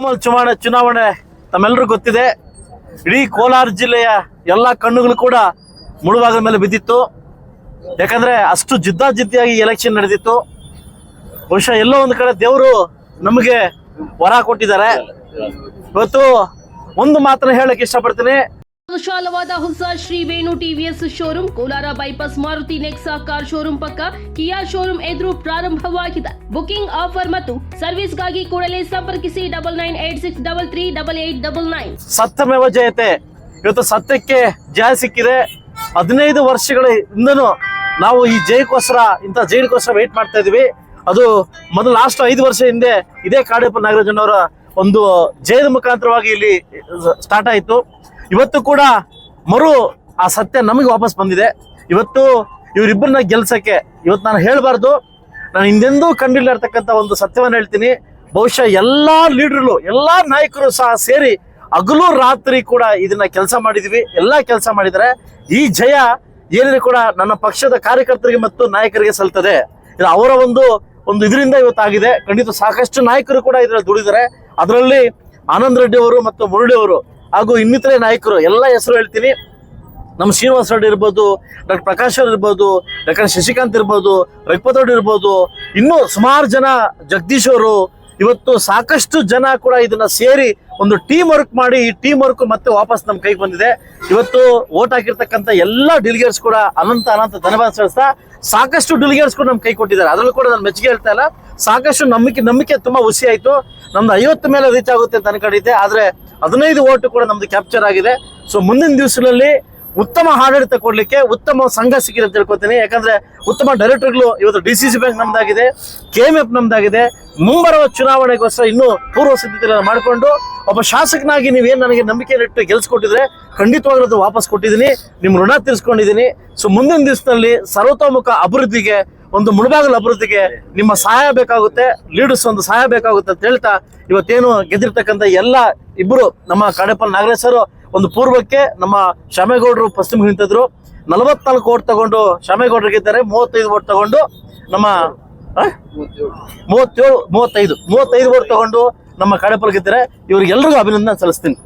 ಕೋಮಲ್ ಚುನಾವಣೆ ಚುನಾವಣೆ ತಮ್ಮೆಲ್ಲರಿಗೂ ಗೊತ್ತಿದೆ. ಇಡೀ ಕೋಲಾರ ಜಿಲ್ಲೆಯ ಎಲ್ಲ ಕಣ್ಣುಗಳು ಕೂಡ ಮುಳುಭಾಗದ ಮೇಲೆ ಬಿದ್ದಿತ್ತು. ಯಾಕಂದ್ರೆ ಅಷ್ಟು ಜಿದ್ದಾಜಿದ್ದಿಯಾಗಿ ಎಲೆಕ್ಷನ್ ನಡೆದಿತ್ತು. ಬಹುಶಃ ಎಲ್ಲೋ ಒಂದು ಕಡೆ ದೇವರು ನಮಗೆ ವರ ಕೊಟ್ಟಿದ್ದಾರೆ. ಇವತ್ತು ಒಂದು ಮಾತ್ರ ಹೇಳಕ್ ಇಷ್ಟಪಡ್ತೀನಿ. ವಿಶಾಲವಾದ ಹೊಸ Shri Venu TVS showroom, Kolar bypass Maruti Nexa car showroom ಪಕ್ಕ ಕಿಯಾ ಶೋರೂಮ್ ಎದುರು ಪ್ರಾರಂಭವಾಗಿದೆ. ಬುಕಿಂಗ್ ಆಫರ್ ಮತ್ತು ಸರ್ವಿಸ್ಗಾಗಿ ಕೂಡಲೇ ಸಂಪರ್ಕಿಸಿ double nine eight six double three double eight double nine. ಸತ್ಯಮೇವ ಜಯತೆ. ಇವತ್ತು ಸತ್ಯಕ್ಕೆ ಜಯ ಸಿಕ್ಕಿದೆ. ಹದಿನೈದು ವರ್ಷಗಳ ಹಿಂದನು ನಾವು ಈ ಜಯಕ್ಕೋಸ್ಕರ ಇಂಥ ಜೈಲಿಗೋಸ್ಕರ ವೇಟ್ ಮಾಡ್ತಾ ಇದೀವಿ ಅದು ಮೊದಲು ಲಾಸ್ಟ್ ಐದು ವರ್ಷ ಹಿಂದೆ ಇದೇ ಕಾಡಪ್ಪ ನಾಗರಾಜನವರ ಒಂದು ಜಯದ ಮುಖಾಂತರವಾಗಿ ಇಲ್ಲಿ ಸ್ಟಾರ್ಟ್ ಆಯಿತು. ಇವತ್ತು ಕೂಡ ಮರು ಆ ಸತ್ಯ ನಮಗೆ ವಾಪಸ್ ಬಂದಿದೆ. ಇವತ್ತು ಇವರಿಬ್ಬರನ್ನ ಗೆಲ್ಸಕ್ಕೆ ಇವತ್ತು ನಾನು ಹೇಳಬಾರ್ದು. ನಾನು ಹಿಂದೆಂದೂ ಕಂಡಿಲ್ಲ ಇರ್ತಕ್ಕಂಥ ಒಂದು ಸತ್ಯವನ್ನು ಹೇಳ್ತೀನಿ. ಬಹುಶಃ ಎಲ್ಲ ಲೀಡರ್ಗಳು, ಎಲ್ಲ ನಾಯಕರು ಸಹ ಸೇರಿ ಹಗಲು ರಾತ್ರಿ ಕೂಡ ಇದನ್ನ ಕೆಲಸ ಮಾಡಿದ್ವಿ. ಎಲ್ಲ ಕೆಲಸ ಮಾಡಿದರೆ ಈ ಜಯ ಏನಿದೆ ಕೂಡ ನನ್ನ ಪಕ್ಷದ ಕಾರ್ಯಕರ್ತರಿಗೆ ಮತ್ತು ನಾಯಕರಿಗೆ ಸಲ್ತದೆ ಇದು ಅವರ ಒಂದು ಒಂದು ಇದರಿಂದ ಇವತ್ತಾಗಿದೆ. ಖಂಡಿತ ಸಾಕಷ್ಟು ನಾಯಕರು ಕೂಡ ಇದರಲ್ಲಿ ದುಡಿದರೆ ಅದರಲ್ಲಿ ಆನಂದ್ ರೆಡ್ಡಿ ಅವರು ಮತ್ತು ಮುರಳಿ ಅವರು ಹಾಗೂ ಇನ್ನಿತರೆ ನಾಯಕರು, ಎಲ್ಲ ಹೆಸರು ಹೇಳ್ತೀನಿ. ನಮ್ಮ ಶ್ರೀನಿವಾಸ ರೆಡ್ಡಿ ಇರ್ಬೋದು ಡಾಕ್ಟರ್ ಪ್ರಕಾಶ್ ಅವ್ರು ಇರ್ಬೋದು ಡಾಕ್ಟರ್ ಶಶಿಕಾಂತ್ ಇರ್ಬೋದು ರಘುಪತೌಡ್ ಇರ್ಬೋದು, ಇನ್ನೂ ಸುಮಾರು ಜನ ಜಗದೀಶ್ ಅವರು, ಇವತ್ತು ಸಾಕಷ್ಟು ಜನ ಕೂಡ ಇದನ್ನ ಸೇರಿ ಒಂದು ಟೀಮ್ ವರ್ಕ್ ಮಾಡಿ, ಈ ಟೀಮ್ ವರ್ಕ್ ಮತ್ತೆ ವಾಪಸ್ ನಮ್ಮ ಕೈಗೆ ಬಂದಿದೆ. ಇವತ್ತು ಓಟ್ ಹಾಕಿರ್ತಕ್ಕಂಥ ಎಲ್ಲ ಡೆಲಿಗೇಟ್ಸ್ ಕೂಡ ಅನಂತ ಅನಂತ ಧನ್ಯವಾದ ಸಲ್ಲಿಸ್ತಾ ಸಾಕಷ್ಟು ಡೆಲಿಗೇಟ್ಸ್ ಕೂಡ ನಮ್ಮ ಕೈ ಕೊಟ್ಟಿದ್ದಾರೆ. ಅದರಲ್ಲೂ ಕೂಡ ನಾನು ಮೆಚ್ಚುಗೆ ಹೇಳ್ತಾ ಇಲ್ಲ. ಸಾಕಷ್ಟು ನಂಬಿಕೆ ನಂಬಿಕೆ ತುಂಬಾ ಹುಸಿ ಆಯ್ತು. ನಮ್ದು ಐವತ್ತು ಮೇಲೆ ರೀಚ್ ಆಗುತ್ತೆ ಅಂತ ಅನ್ಕೊಂಡಿದ್ದೆ. ಆದ್ರೆ ಹದಿನೈದು ಓಟು ಕೂಡ ನಮ್ದು ಕ್ಯಾಪ್ಚರ್ ಆಗಿದೆ. ಸೊ ಮುಂದಿನ ದಿವಸಗಳಲ್ಲಿ ಉತ್ತಮ ಆಡಳಿತ ಕೊಡ್ಲಿಕ್ಕೆ ಉತ್ತಮ ಸಂಘ ಸಿಕ್ಕಿದೆ ಅಂತ ತಿಳ್ಕೊತೀನಿ. ಯಾಕಂದ್ರೆ ಉತ್ತಮ ಡೈರೆಕ್ಟರ್ಗಳು ಇವತ್ತು ಡಿ ಸಿ ಸಿ ಬ್ಯಾಂಕ್ ನಮ್ದಾಗಿದೆ ಕೆ ಎಂ ಎಫ್ ನಮ್ದಾಗಿದೆ. ಮುಂಬರುವ ಚುನಾವಣೆಗೋಸ್ಕರ ಇನ್ನೂ ಪೂರ್ವ ಸಿದ್ಧತೆಗಳನ್ನು ಮಾಡಿಕೊಂಡು ಒಬ್ಬ ಶಾಸಕನಾಗಿ ನೀವೇನು ನನಗೆ ನಂಬಿಕೆ ಇಟ್ಟು ಗೆಲ್ಸ್ಕೊಟ್ಟಿದ್ರೆ ಖಂಡಿತವಾಗ್ಲೂ ಅದು ವಾಪಸ್ ಕೊಟ್ಟಿದ್ದೀನಿ. ನಿಮ್ಮ ಋಣ ತೀರಿಸ್ಕೊಂಡಿದ್ದೀನಿ. ಸೊ ಮುಂದಿನ ದಿವಸದಲ್ಲಿ ಸರ್ವತೋಮುಖ ಅಭಿವೃದ್ಧಿಗೆ ಒಂದು ಮುಳುಬಾಗಲ ಅಭಿವೃದ್ಧಿಗೆ ನಿಮ್ಮ ಸಹಾಯ ಬೇಕಾಗುತ್ತೆ, ಲೀಡರ್ಸ್ ಒಂದು ಸಹಾಯ ಬೇಕಾಗುತ್ತೆ ಅಂತ ಹೇಳ್ತಾ ಇವತ್ತೇನು ಗೆದ್ದಿರ್ತಕ್ಕಂಥ ಎಲ್ಲ ಇಬ್ಬರು ನಮ್ಮ ಕಾಡೇಪಲ್ ನಾಗರೇಶರು ಒಂದು ಪೂರ್ವಕ್ಕೆ ನಮ್ಮ ಶ್ಯಾಮೇಗೌಡರು ಪಶ್ಚಿಮ ನಿಂತಿದ್ರು ನಲವತ್ನಾಲ್ಕು ಓಟ್ ತಗೊಂಡು ಶ್ಯಾಮೇಗೌಡರಿಗಿದ್ದಾರೆ ಗೆದ್ದಾರೆ ಮೂವತ್ತೈದು ಓಟ್ ತಗೊಂಡು ನಮ್ಮ? ಮೂವತ್ತೇಳು, ಮೂವತ್ತೈದು ಮೂವತ್ತೈದು ಓಟ್ ತಗೊಂಡು ನಮ್ಮ ಕಾಡೇಪಲ್ ಗೆದ್ದಾರೆ ಇವ್ರಿಗೆಲ್ರಿಗೂ ಅಭಿನಂದನೆ ಸಲ್ಲಿಸ್ತೀನಿ